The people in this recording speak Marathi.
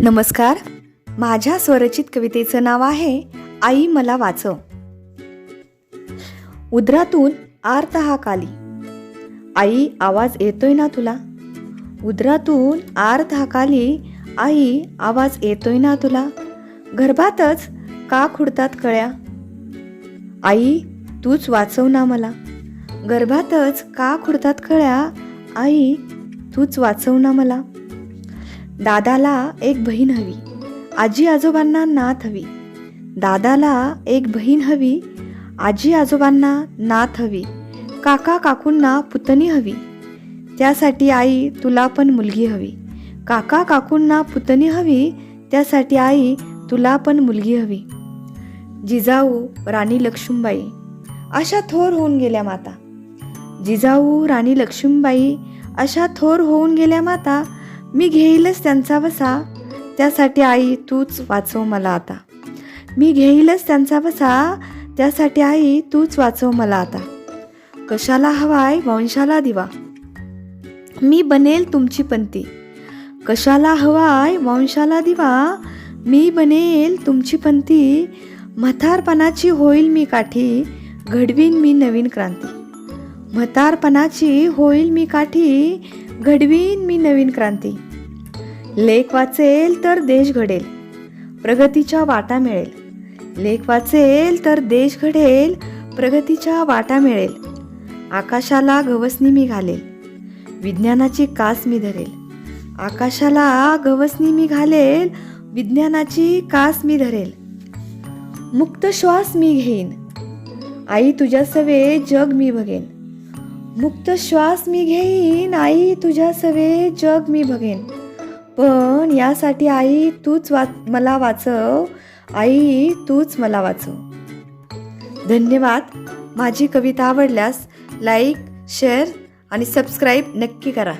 नमस्कार. माझ्या स्वरचित कवितेचं नाव आहे आई मला वाचव. उदरातून आर्त हा काली आई आवाज येतोय ना तुला? उदरातून आर्त हा काली आई आवाज येतोय ना तुला? गर्भातच का खुडतात कळ्या? आई तूच वाचव ना मला. गर्भातच का खुडतात कळ्या? आई तूच वाचव ना मला. दादाला एक बहीण हवी. आजी आजोबांना नात हवी. दादाला एक बहीण हवी. आजी आजोबांना नात हवी. काका काकूंना पुतणी हवी. त्यासाठी आई तुला पण मुलगी हवी. काका काकूंना पुतणी हवी. त्यासाठी आई तुला पण मुलगी हवी. जिजाऊ राणी लक्ष्मीबाई अशा थोर होऊन गेल्या माता. जिजाऊ राणी लक्ष्मीबाई अशा थोर होऊन गेल्या माता मी घेईलच त्यांचा वसा. त्यासाठी आई तूच वाचव मला आता. मी घेईलच त्यांचा वसा. त्यासाठी आई तूच वाचव मला आता. कशाला हवाय वंशाला दिवा? मी बनेल तुमची पंती. कशाला हवाय वंशाला दिवा? मी बनेल तुमची पंती. म्हातारपणाची होईल मी काठी. घडवीन मी नवीन क्रांती. म्हातारपणाची होईल मी काठी. घडवीन मी नवीन क्रांती. लेख वाचेल तर देश घडेल. प्रगतीच्या वाटा मिळेल. लेख वाचेल तर देश घडेल. प्रगतीच्या वाटा मिळेल. आकाशाला गवसणी मी घालेल. विज्ञानाची कास मी धरेल. आकाशाला गवसणी मी घालेल. विज्ञानाची कास मी धरेल. मुक्त श्वास मी घेईन. आई तुझ्या सवे जग मी बघेन. मुक्त श्वास मी घेईन. आई तुझ्या सवे जग मी बघेन. पण यासाठी आई तूच वाच मला वाचव. आई तूच मला वाचव. धन्यवाद. माझी कविता आवडल्यास लाईक शेअर आणि सबस्क्राईब नक्की करा.